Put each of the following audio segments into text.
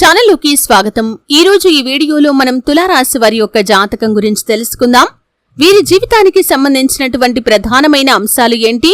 ఛానల్లోకి స్వాగతం. ఈ రోజు ఈ వీడియోలో మనం తులారాశి వారి యొక్క జాతకం గురించి తెలుసుకుందాం. వీరి జీవితానికి సంబంధించినటువంటి ప్రధానమైన అంశాలు ఏంటి?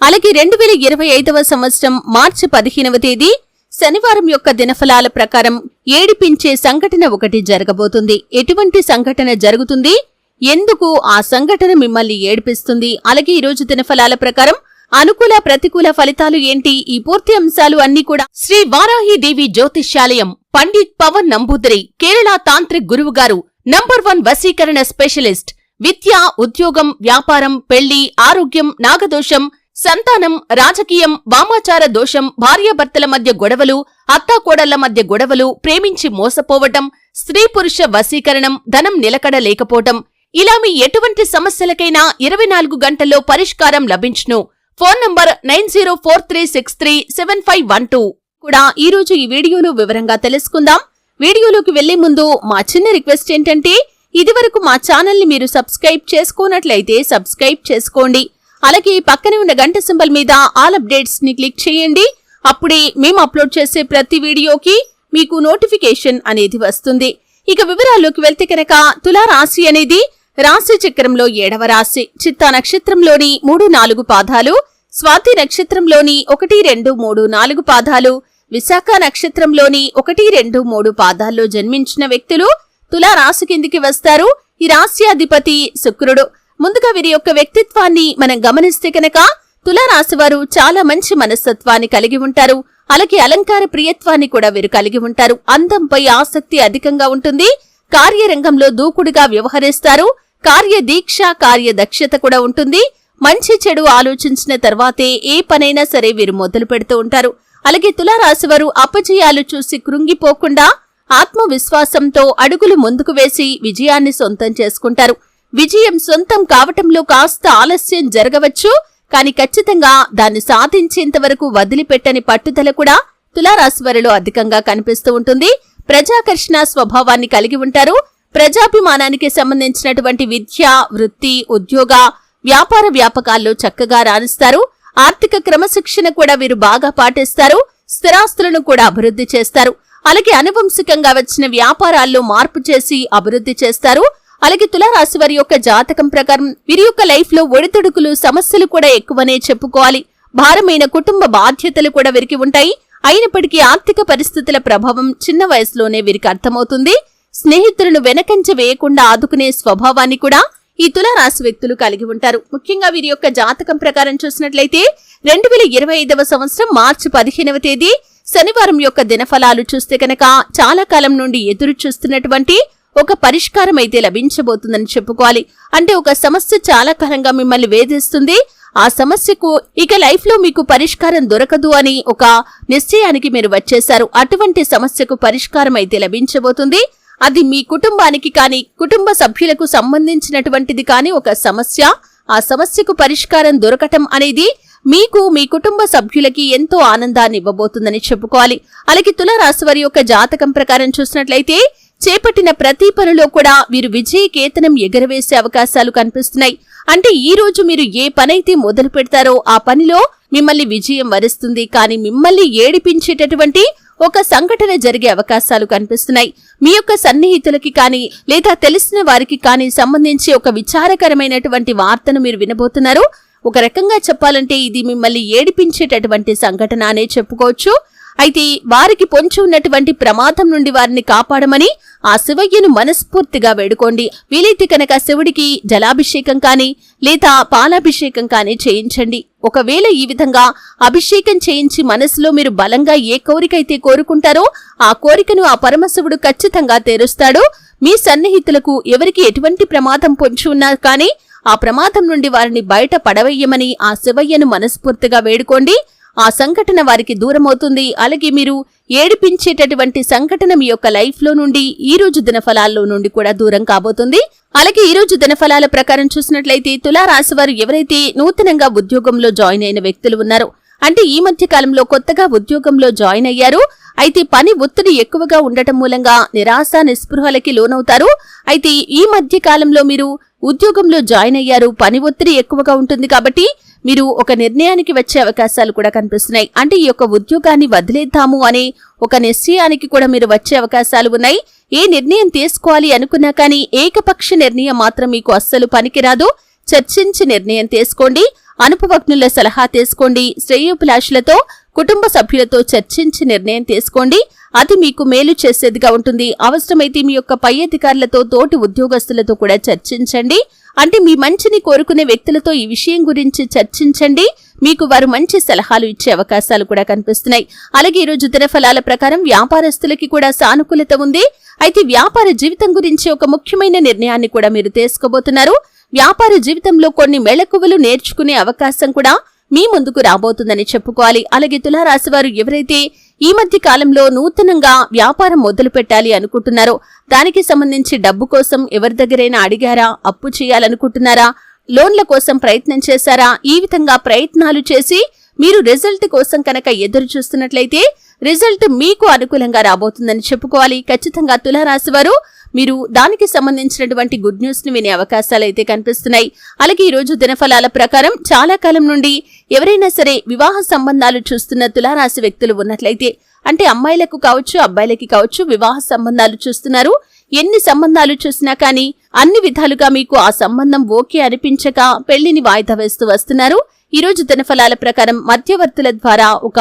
అలాగే రెండు వేల ఇరవై ఐదవ సంవత్సరం మార్చి పదిహేనవ తేదీ శనివారం యొక్క దినఫలాల ప్రకారం ఏడిపించే సంఘటన ఒకటి జరగబోతుంది. ఎటువంటి సంఘటన జరుగుతుంది? ఎందుకు ఆ సంఘటన మిమ్మల్ని ఏడిపిస్తుంది? అలాగే ఈరోజు దినఫలాల ప్రకారం అనుకూల ప్రతికూల ఫలితాలు ఏంటి? ఈ పూర్తి అంశాలు అన్ని కూడా శ్రీ వారాహిదేవి జ్యోతిష్యాలయం పండిత్ పవన్ నంబూదరి కేరళ తాంత్రిక్ గురువు గారు నంబర్ వన్ వశీకరణ స్పెషలిస్ట్ విద్య ఉద్యోగం వ్యాపారం పెళ్ళి ఆరోగ్యం నాగదోషం సంతానం రాజకీయం వామాచార దోషం భార్యాభర్తల మధ్య గొడవలు అత్తాకోడళ్ళ మధ్య గొడవలు ప్రేమించి మోసపోవటం స్త్రీ పురుష వశీకరణం ధనం నిలకడ లేకపోవటం ఇలా మీ ఎటువంటి సమస్యలకైనా ఇరవై నాలుగు గంటల్లో పరిష్కారం లభించును. Phone number nine zero four three six three seven five one two. కూడా ఈరోజు ఈ వీడియోలో వివరంగా తెలుసుకుందాం. వీడియోలోకి వెళ్ళే ముందు మా చిన్న రిక్వెస్ట్ ఏంటంటే ఇదివరకు మా ఛానల్ని మీరు సబ్స్క్రైబ్ చేసుకోనట్లయితే సబ్స్క్రైబ్ చేసుకోండి. అలాగే పక్కనే ఉన్న గంట సింబల్ మీద ఆల్ అప్డేట్స్ని క్లిక్ చేయండి. అప్పుడే మేము అప్లోడ్ చేసే ప్రతి వీడియోకి మీకు నోటిఫికేషన్ అనేది వస్తుంది. ఇక వివరాల్లోకి వెళ్తే కనుక తులా రాశి అనేది రాశి చక్రంలో ఏడవ రాశి. చిత్తా నక్షత్రంలోని మూడు నాలుగు పాదాలు స్వాతి నక్షత్రంలోని ఒకటి రెండు మూడు నాలుగు పాదాలు విశాఖ నక్షత్రంలోని ఒకటి రెండు మూడు పాదాల్లో జన్మించిన వ్యక్తులు తులా రాశి కిందికి వస్తారు. ఈ రాశ్యాధిపతి శుక్రుడు. ముందుగా వీరి యొక్క వ్యక్తిత్వాన్ని మనం గమనిస్తే కనుక తులారాశి వారు చాలా మంచి మనస్తత్వాన్ని కలిగి ఉంటారు. అలాగే అలంకార ప్రియత్వాన్ని కూడా వీరు కలిగి ఉంటారు. అందంపై ఆసక్తి అధికంగా ఉంటుంది. కార్యరంగంలో దూకుడుగా వ్యవహరిస్తారు. కార్యదీక్ష కార్యదక్షత కూడా ఉంటుంది. మంచి చెడు ఆలోచించిన తర్వాతే ఏ పనైనా సరే వీరు మొదలు పెడుతూ ఉంటారు. అలాగే తులారాశి వారు అపజయాలు చూసి కృంగిపోకుండా ఆత్మవిశ్వాసంతో అడుగులు ముందుకు వేసి విజయాన్ని సొంతం చేసుకుంటారు. విజయం సొంతం కావటంలో కాస్త ఆలస్యం జరగవచ్చు. కాని ఖచ్చితంగా దాన్ని సాధించేంతవరకు వదిలిపెట్టని పట్టుదల కూడా తులారాశివారిలో అధికంగా కనిపిస్తూ ఉంటుంది. ప్రజాకర్షణ స్వభావాన్ని కలిగి ఉంటారు. ప్రజాభిమానానికి సంబంధించినటువంటి విద్య వృత్తి ఉద్యోగ వ్యాపార వ్యాపకాల్లో చక్కగా రాణిస్తారు. ఆర్థిక క్రమశిక్షణ కూడా వీరు బాగా పాటిస్తారు. స్థిరాస్తులను కూడా అభివృద్ధి చేస్తారు. అలాగే అనువంశికంగా వచ్చిన వ్యాపారాల్లో మార్పు చేసి అభివృద్ధి చేస్తారు. అలాగే తులారాశి వారి యొక్క జాతకం ప్రకారం వీరి యొక్క లైఫ్లో ఒడిదుడుకులు సమస్యలు కూడా ఎక్కువనే చెప్పుకోవాలి. భారమైన కుటుంబ బాధ్యతలు కూడా వీరికి ఉంటాయి. అయినప్పటికీ ఆర్థిక పరిస్థితుల ప్రభావం చిన్న వయసులోనే వీరికి అర్థమవుతుంది. స్నేహితులను వెనకంచ వేయకుండా ఆదుకునే స్వభావాన్ని కూడా ఈ తులారాశి వ్యక్తులు కలిగి ఉంటారు. ముఖ్యంగా వీరి యొక్క జాతకం ప్రకారం చూసినట్లయితే రెండు వేల ఇరవై ఐదవ సంవత్సరం మార్చి పదిహేనవ తేదీ శనివారం యొక్క దినఫలాలు చూస్తే కనుక చాలా కాలం నుండి ఎదురు చూస్తున్నటువంటి ఒక పరిష్కారం అయితే లభించబోతుందని చెప్పుకోవాలి. అంటే ఒక సమస్య చాలా కాలంగా మిమ్మల్ని వేధిస్తుంది. ఆ సమస్యకు ఇక లైఫ్లో మీకు పరిష్కారం దొరకదు అని ఒక నిశ్చయానికి మీరు వచ్చేశారు. అటువంటి సమస్యకు పరిష్కారం అయితే లభించబోతుంది. అది మీ కుటుంబానికి కానీ కుటుంబ సభ్యులకు సంబంధించినటువంటిది కానీ ఒక సమస్య. ఆ సమస్యకు పరిష్కారం దొరకటం అనేది మీకు మీ కుటుంబ సభ్యులకి ఎంతో ఆనందాన్ని ఇవ్వబోతుందని చెప్పుకోవాలి. అలాగే తులారాశి వారి యొక్క జాతకం ప్రకారం చూసినట్లయితే చేపట్టిన ప్రతి పనిలో కూడా వీరు విజయ కేతనం ఎగరవేసే అవకాశాలు కనిపిస్తున్నాయి. అంటే ఈ రోజు మీరు ఏ పనైతే మొదలు పెడతారో ఆ పనిలో మిమ్మల్ని విజయం వరిస్తుంది కానీ మిమ్మల్ని ఏడిపించేటటువంటి ఒక సంఘటన జరిగే అవకాశాలు కనిపిస్తున్నాయి. మీ యొక్క సన్నిహితులకి కానీ లేదా తెలిసిన వారికి కానీ సంబంధించి ఒక విచారకరమైనటువంటి వార్తను మీరు వినబోతున్నారు. ఒక రకంగా చెప్పాలంటే ఇది మిమ్మల్ని ఏడిపించేటటువంటి సంఘటన అనే చెప్పుకోవచ్చు. అయితే వారికి పొంచి ఉన్నటువంటి ప్రమాదం నుండి వారిని కాపాడమని ఆ శివయ్యను మనస్ఫూర్తిగా వేడుకోండి. వీలైతే కనుక శివుడికి జలాభిషేకం కానీ లేదా పాలాభిషేకం కానీ చేయించండి. ఒకవేళ ఈ విధంగా అభిషేకం చేయించి మనసులో మీరు బలంగా ఏ కోరికైతే కోరుకుంటారో ఆ కోరికను ఆ పరమశివుడు ఖచ్చితంగా తీరుస్తాడు. మీ సన్నిహితులకు ఎవరికి ఎటువంటి ప్రమాదం పొంచి ఉన్నా కానీ ఆ ప్రమాదం నుండి వారిని బయట పడవేయమని ఆ శివయ్యను మనస్ఫూర్తిగా వేడుకోండి. ఆ సంఘటన వారికి దూరమవుతుంది. అలాగే మీరు ఏడిపించేటటువంటి సంఘటన మీ యొక్క లైఫ్లో నుండి ఈ రోజు దినఫలాల్లో నుండి కూడా దూరం కాబోతుంది. అలాగే ఈ రోజు దినఫలాల ప్రకారం చూసినట్లయితే తులారాశి వారు ఎవరైతే నూతనంగా ఉద్యోగంలో జాయిన్ అయిన వ్యక్తులు ఉన్నారో అంటే ఈ మధ్య కాలంలో కొత్తగా ఉద్యోగంలో జాయిన్ అయ్యారు. అయితే పని ఒత్తిడి ఎక్కువగా ఉండటం మూలంగా నిరాశ నిస్పృహలకి లోనవుతారు. అయితే ఈ మధ్య కాలంలో మీరు ఉద్యోగంలో జాయిన్ అయ్యారు. పని ఒత్తిడి ఎక్కువగా ఉంటుంది కాబట్టి మీరు ఒక నిర్ణయానికి వచ్చే అవకాశాలు కూడా కనిపిస్తున్నాయి. అంటే ఈ యొక్క ఉద్యోగాన్ని వదిలేద్దాము అనే ఒక నిశ్చయానికి కూడా మీరు వచ్చే అవకాశాలు ఉన్నాయి. ఏ నిర్ణయం తీసుకోవాలి అనుకున్నా కానీ ఏకపక్ష నిర్ణయం మాత్రం మీకు అస్సలు పనికిరాదు. చర్చించి నిర్ణయం తీసుకోండి. అనుభవజ్ఞుల సలహా తీసుకోండి. శ్రేయోభిలాషులతో కుటుంబ సభ్యులతో చర్చించి నిర్ణయం తీసుకోండి. అది మీకు మేలు చేసేదిగా ఉంటుంది. అవసరమైతే మీ యొక్క పై అధికారులతో తోటి ఉద్యోగస్తులతో కూడా చర్చించండి. అంటే మీ మంచిని కోరుకునే వ్యక్తులతో ఈ విషయం గురించి చర్చించండి. మీకు వారు మంచి సలహాలు ఇచ్చే అవకాశాలు కూడా కనిపిస్తున్నాయి. అలాగే ఈరోజు దినఫలాల ప్రకారం వ్యాపారస్తులకి కూడా సానుకూలత ఉంది. అయితే వ్యాపార జీవితం గురించి ఒక ముఖ్యమైన నిర్ణయాన్ని కూడా మీరు తీసుకోబోతున్నారు. వ్యాపార జీవితంలో కొన్ని మెళకువలు నేర్చుకునే అవకాశం కూడా మీ ముందుకు రాబోతుందని చెప్పుకోవాలి. అలాగే తులారాశి వారు ఎవరైతే ఈ మధ్య కాలంలో నూతనంగా వ్యాపారం మొదలు పెట్టాలి అనుకుంటున్నారో దానికి సంబంధించి డబ్బు కోసం ఎవరి దగ్గరైనా అడిగారా అప్పు చేయాలనుకుంటున్నారా లోన్ల కోసం ప్రయత్నం చేశారా ఈ విధంగా ప్రయత్నాలు చేసి మీరు రిజల్ట్ కోసం కనుక ఎదురు చూస్తున్నట్లయితే రిజల్ట్ మీకు అనుకూలంగా రాబోతుందని చెప్పుకోవాలి. ఖచ్చితంగా తులారాశి వారు మీరు దానికి సంబంధించినటువంటి గుడ్ న్యూస్ను వినే అవకాశాలు అయితే కనిపిస్తున్నాయి. అలాగే ఈ రోజు దినఫలాల ప్రకారం చాలా కాలం నుండి ఎవరైనా సరే వివాహ సంబంధాలు చూస్తున్న తులారాశి వ్యక్తులు ఉన్నట్లయితే అంటే అమ్మాయిలకు కావచ్చు అబ్బాయిలకి కావచ్చు వివాహ సంబంధాలు చూస్తున్నారు. ఎన్ని సంబంధాలు చూసినా కానీ అన్ని విధాలుగా మీకు ఆ సంబంధం ఓకే అనిపించక పెళ్ళిని వాయిదా వేస్తూ వస్తున్నారు. ఈ రోజు దినఫలాల ప్రకారం మధ్యవర్తుల ద్వారా ఒక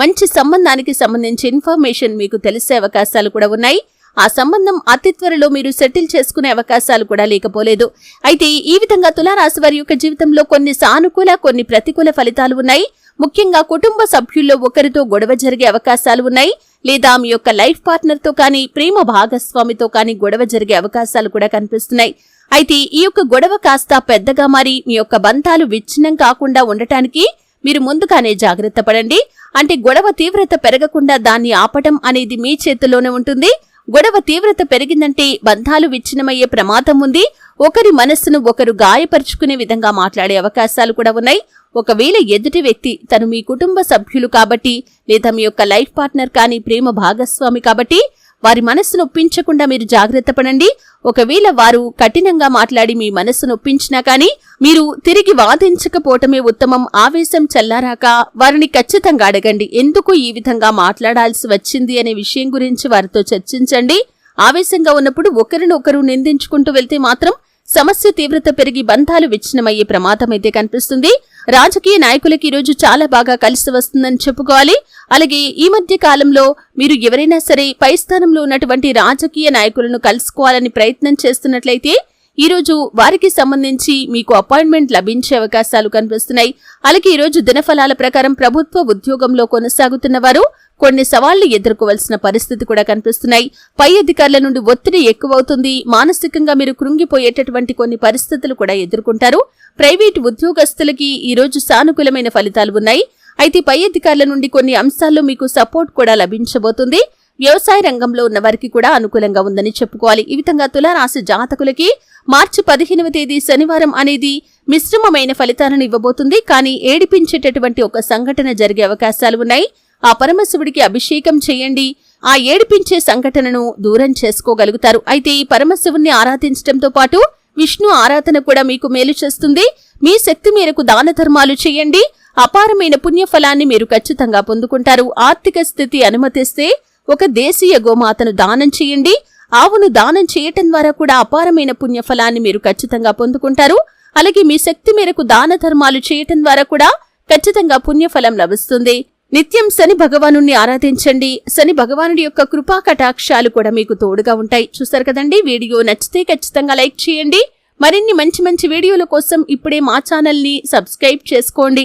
మంచి సంబంధానికి సంబంధించి ఇన్ఫర్మేషన్ మీకు తెలిసే అవకాశాలు కూడా ఉన్నాయి. ఆ సంబంధం అతి త్వరలో మీరు సెటిల్ చేసుకునే అవకాశాలు కూడా లేకపోలేదు. అయితే ఈ విధంగా తులారాశి వారి యొక్క జీవితంలో కొన్ని సానుకూల కొన్ని ప్రతికూల ఫలితాలు ఉన్నాయి. ముఖ్యంగా కుటుంబ సభ్యుల్లో ఒకరితో గొడవ జరిగే అవకాశాలు ఉన్నాయి. లేదా మీ యొక్క లైఫ్ పార్ట్నర్తో కానీ ప్రేమ భాగస్వామితో కానీ గొడవ జరిగే అవకాశాలు కూడా కనిపిస్తున్నాయి. అయితే ఈ యొక్క గొడవ కాస్త పెద్దగా మారి మీ యొక్క బంధాలు విచ్ఛిన్నం కాకుండా ఉండటానికి మీరు ముందుగానే జాగ్రత్త పడండి. అంటే గొడవ తీవ్రత పెరగకుండా దాన్ని ఆపటం అనేది మీ చేతిలోనే ఉంటుంది. గొడవ తీవ్రత పెరిగిందంటే బంధాలు విచ్ఛిన్నమయ్యే ప్రమాదం ఉంది. ఒకరి మనస్సును ఒకరు గాయపరుచుకునే విధంగా మాట్లాడే అవకాశాలు కూడా ఉన్నాయి. ఒకవేళ ఎదుటి వ్యక్తి తను మీ కుటుంబ సభ్యులు కాబట్టి లేదా మీ యొక్క లైఫ్ పార్ట్నర్ కానీ ప్రేమ భాగస్వామి కాబట్టి వారి మనస్సును ఒప్పించకుండా మీరు జాగ్రత్త పడండి. ఒకవేళ వారు కఠినంగా మాట్లాడి మీ మనస్సును ఒప్పించినా కానీ మీరు తిరిగి వాదించకపోవటమే ఉత్తమం. ఆవేశం చల్లారాక వారిని ఖచ్చితంగా అడగండి. ఎందుకు ఈ విధంగా మాట్లాడాల్సి వచ్చింది అనే విషయం గురించి వారితో చర్చించండి. ఆవేశంగా ఉన్నప్పుడు ఒకరినొకరు నిందించుకుంటూ వెళ్తే మాత్రం సమస్య తీవ్రత పెరిగి బంధాలు విచ్ఛిన్నమయ్యే ప్రమాదం అయితే కనిపిస్తుంది. రాజకీయ నాయకులకి ఈరోజు చాలా బాగా కలిసి వస్తుందని చెప్పుకోవాలి. అలాగే ఈ మధ్య కాలంలో మీరు ఎవరైనా సరే పై స్థానంలో ఉన్నటువంటి రాజకీయ నాయకులను కలుసుకోవాలని ప్రయత్నం చేస్తున్నట్లయితే ఈరోజు వారికి సంబంధించి మీకు అపాయింట్మెంట్ లభించే అవకాశాలు కనిపిస్తున్నాయి. అలాగే ఈరోజు దినఫలాల ప్రకారం ప్రభుత్వ ఉద్యోగంలో కొనసాగుతున్న వారు కొన్ని సవాళ్ళు ఎదుర్కోవాల్సిన పరిస్థితి కూడా కనిపిస్తున్నాయి. పై అధికారుల నుండి ఒత్తిడి ఎక్కువవుతుంది. మానసికంగా మీరు కృంగిపోయేటటువంటి కొన్ని పరిస్థితులు కూడా ఎదుర్కొంటారు. ప్రైవేటు ఉద్యోగస్తులకి ఈ రోజు సానుకూలమైన ఫలితాలు ఉన్నాయి. అయితే పై అధికారుల నుండి కొన్ని అంశాల్లో మీకు సపోర్ట్ కూడా లభించబోతుంది. వ్యవసాయ రంగంలో ఉన్న వారికి కూడా అనుకూలంగా ఉందని చెప్పుకోవాలి. ఈ విధంగా తులారాశి జాతకులకి మార్చి పదిహేనవ తేదీ శనివారం అనేది మిశ్రమమైన ఫలితాలను ఇవ్వబోతుంది. కానీ ఏడిపించేటటువంటి ఒక సంఘటన జరిగే అవకాశాలు ఉన్నాయి. ఆ పరమశివుడికి అభిషేకం చేయండి. ఆ ఏడిపించే సంఘటనను దూరం చేసుకోగలుగుతారు. అయితే ఈ పరమశివుణ్ణి ఆరాధించడంతో పాటు విష్ణు ఆరాధన కూడా మీకు మేలు చేస్తుంది. మీ శక్తి మేరకు దాన ధర్మాలు చేయండి. అపారమైన పుణ్యఫలాన్ని మీరు ఖచ్చితంగా పొందుకుంటారు. ఆర్థిక స్థితి అనుమతిస్తే ఒక దేశీయ గోమాతను దానం చేయండి. ఆవును దానం చేయటం ద్వారా కూడా అపారమైన పుణ్యఫలాన్ని మీరు ఖచ్చితంగా పొందుకుంటారు. అలాగే మీ శక్తి మేరకు దాన ధర్మాలు చేయటం ద్వారా కూడా ఖచ్చితంగా పుణ్యఫలం లభిస్తుంది. నిత్యం శని భగవాను ఆరాధించండి. శని భగవానుడి యొక్క కృపా కటాక్షాలు కూడా మీకు తోడుగా ఉంటాయి. చూసారు కదండి? వీడియో నచ్చితే ఖచ్చితంగా లైక్ చేయండి. మరిన్ని మంచి మంచి వీడియోల కోసం ఇప్పుడే మా ఛానల్ని సబ్స్క్రైబ్ చేసుకోండి.